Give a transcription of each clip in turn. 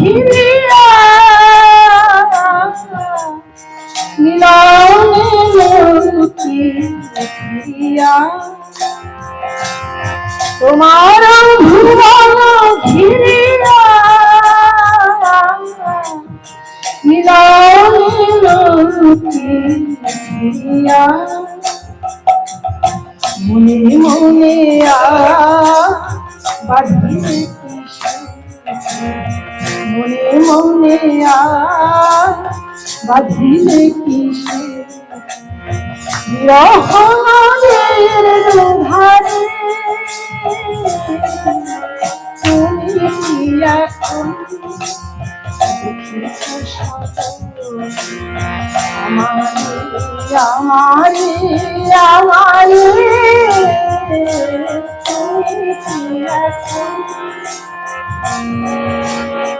ঘিরিয়া ঘিরিয়া তোমার ভুবন ঘিরিয়া ঘিরিয়া মনে মনে আ বাঁধিলে মনে মনে আ বাঁধিলে কিসে? বিরহণের ধারে তুমি এখন আমারে আমারে কি এখন? খোলা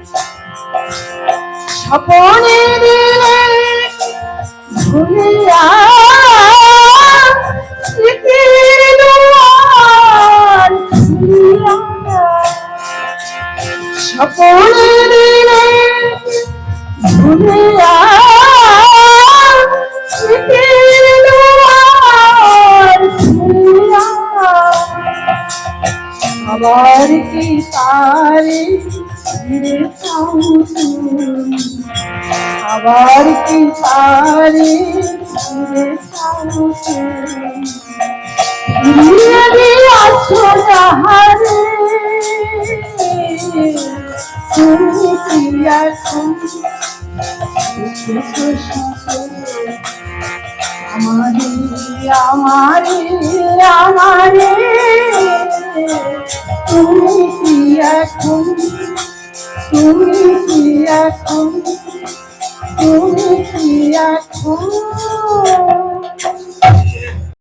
স্বপনে দিলে ভুলিয়া স্বপনে দিলে ভুলিয়া আবার কি তারে? আবার কি তারে ফিরে? যাহারে তুমি এখন আমারে আমারে আমারে। তুমি কি এখন তুমি কি এখন তুমি কি এখন